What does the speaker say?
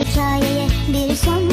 hikayeye bir son